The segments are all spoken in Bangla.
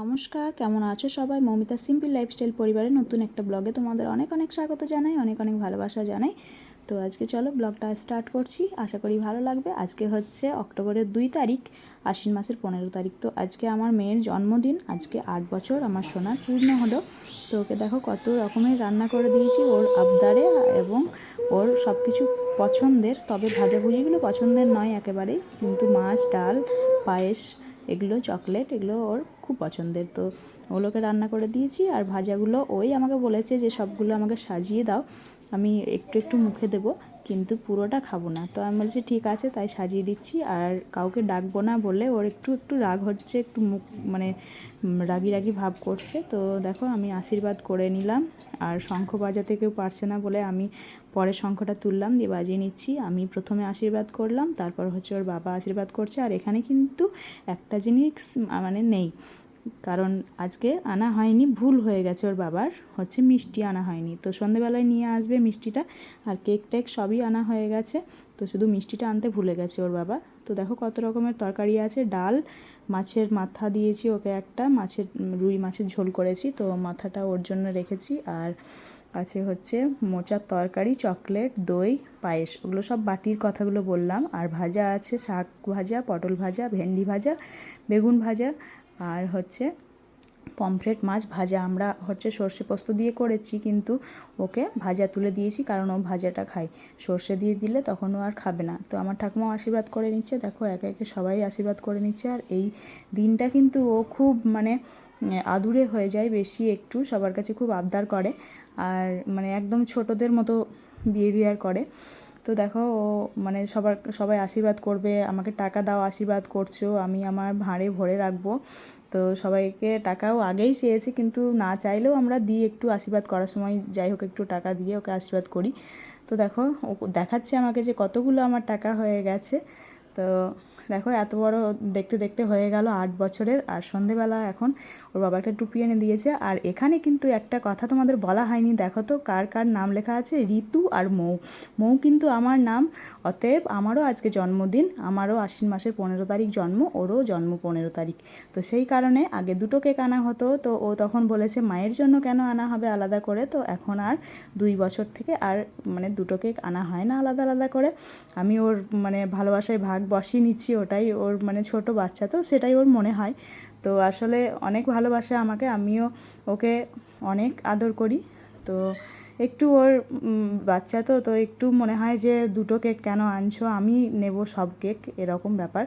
নমস্কার, কেমন আছো সবাই? মমিতা সিম্পল লাইফস্টাইল পরিবারের নতুন একটা ব্লগে তোমাদের অনেক অনেক স্বাগত জানাই, অনেক অনেক ভালোবাসা জানাই। তো আজকে চলো ব্লগটা স্টার্ট করছি, আশা করি ভালো লাগবে। আজকে হচ্ছে অক্টোবরের দুই তারিখ, আশ্বিন মাসের পনেরো তারিখ। তো আজকে আমার মেয়ের জন্মদিন, আজকে আট বছর আমার সোনার পূর্ণ হলো। তো ওকে দেখো কত রকমের রান্না করে দিয়েছি, ওর আবদারে এবং ওর সব কিছু পছন্দের। তবে ভাজাভুজিগুলো পছন্দের নয় একেবারেই, কিন্তু মাছ, ডাল, পায়েস এগুলো চকলেট, এগুলো ওর খুব পছন্দের। তো ওগুলোকে রান্না করে দিয়েছি আর ভাজাগুলো ওই আমাকে বলেছে যে সবগুলো আমাকে সাজিয়ে দাও, আমি একটু একটু মুখে দেবো। কিন্তু পুরোটা খাব না। তো আমি বলছি, ঠিক আছে, তাই সাজিয়ে দিচ্ছি। আর কাউকে ডাকবো না বলে ওর একটু একটু রাগ হচ্ছে, একটু মুখ মানে রাগি রাগি ভাব করছে। তো দেখো, আমি আশীর্বাদ করে নিলাম। আর শঙ্খ বাজাতে কেউ পারছে না বলে আমি পরে শঙ্খটা তুললাম, দিয়ে বাজিয়ে নিচ্ছি। আমি প্রথমে আশীর্বাদ করলাম, তারপর হচ্ছে ওর বাবা আশীর্বাদ করছে। আর এখানে কিন্তু একটা জিনিস মানে নেই। কারণ আজকে আনা হয়নি, ভুল হয়ে গেছে ওর বাবার। হচ্ছে মিষ্টি আনা হয়নি। তো সন্ধেবেলায় নিয়ে আসবে মিষ্টিটা, আর কেক টেক সবই আনা হয়ে গেছে। তো শুধু মিষ্টিটা আনতে ভুলে গেছে ওর বাবা। তো দেখো কত রকমের তরকারি আছে। ডাল, মাছের মাথা দিয়েছি ওকে একটা, মাছের, রুই মাছের ঝোল করেছি। তো মাথাটা ওর জন্য রেখেছি। আর আছে হচ্ছে মোচার তরকারি, চকলেট, দই, পায়েস। ওগুলো সব বাটির কথাগুলো বললাম। আর ভাজা আছে শাক ভাজা, পটল ভাজা, ভেন্ডি ভাজা, বেগুন ভাজা আর হচ্ছে পমফ্রেট মাছ ভাজা আমরা হচ্ছে সর্ষে পোস্ত দিয়ে করেছি, কিন্তু ওকে ভাজা তুলে দিয়েছি কারণ ও ভাজাটা খায়। সর্ষে দিয়ে দিলে তখন ও আর খাবে না। তো আমার ঠাকুমাও আশীর্বাদ করে নিচ্ছে। দেখো, একে একে সবাই আশীর্বাদ করে নিচ্ছে। আর এই দিনটা কিন্তু ও খুব মানে আদুরে হয়ে যায় বেশি একটু, সবার কাছে খুব আবদার করে। আর মানে একদম ছোটদের মতো বিহেভিয়ার করে। তো দেখো, ও মানে সবার, সবাই আশীর্বাদ করবে, আমাকে টাকা দাও, আশীর্বাদ করছ, আমি আমার ভাঁড়ে ভরে রাখব। তো সবাইকে টাকাও আগেই চেয়েছি, কিন্তু না চাইলেও আমরা দিই, একটু আশীর্বাদ করার সময় যাই হোক, একটু টাকা দিয়ে ওকে আশীর্বাদ করি। তো দেখো, ও দেখাচ্ছে আমাকে যে কতগুলো আমার টাকা হয়ে গেছে। তো দেখো, এত বড় দেখতে দেখতে হয়ে গেল আট বছরের। আর সন্ধেবেলা এখন ওর বাবা একটা টুপি এনে দিয়েছে। আর এখানে কিন্তু একটা কথা তোমাদের বলা হয়নি। দেখো তো, কার কার নাম লেখা আছে? ঋতু আর মৌ। মৌ কিন্তু আমার নাম। অতএব আমারও আজকে জন্মদিন। আমারও আশ্বিন মাসের পনেরো তারিখ জন্ম, ওরও জন্ম পনেরো তারিখ। তো সেই কারণে আগে দুটো কেক আনা হতো। তো ও তখন বলেছে, মায়ের জন্য কেন আনা হবে আলাদা করে? তো এখন আর দুই বছর থেকে আর মানে দুটো কেক আনা হয় না আলাদা আলাদা করে। আমি ওর মানে ভালোবাসায় ভাগ বসিয়ে নিচ্ছি ওটাই ওর মানে ছোট বাচ্চা তো সেটাই ওর মনে হয়। তো আসলে অনেক ভালোবাসে আমাকে, আমিও ওকে অনেক আদর করি। তো একটু ওর বাচ্চা তো তো একটু মনে হয় যে দুটো কেক কেন আনছো, আমি নেব সব কেক, এরকম ব্যাপার।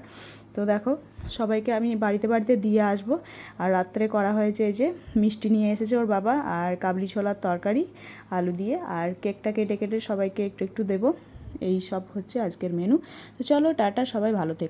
তো দেখো, সবাইকে আমি বাড়িতে বাড়িতে দিয়ে আসব। আর রাত্রে করা হয়েছে যে মিষ্টি নিয়ে এসেছে ওর বাবা আর কাবলি ছোলার তরকারি, আলু দিয়ে। আর কেকটা কেটে কেটে সবাইকে একটু একটু দেবো। এই সব হচ্ছে আজকের মেনু তো চলো, টাটা, সবাই ভালো থেকো।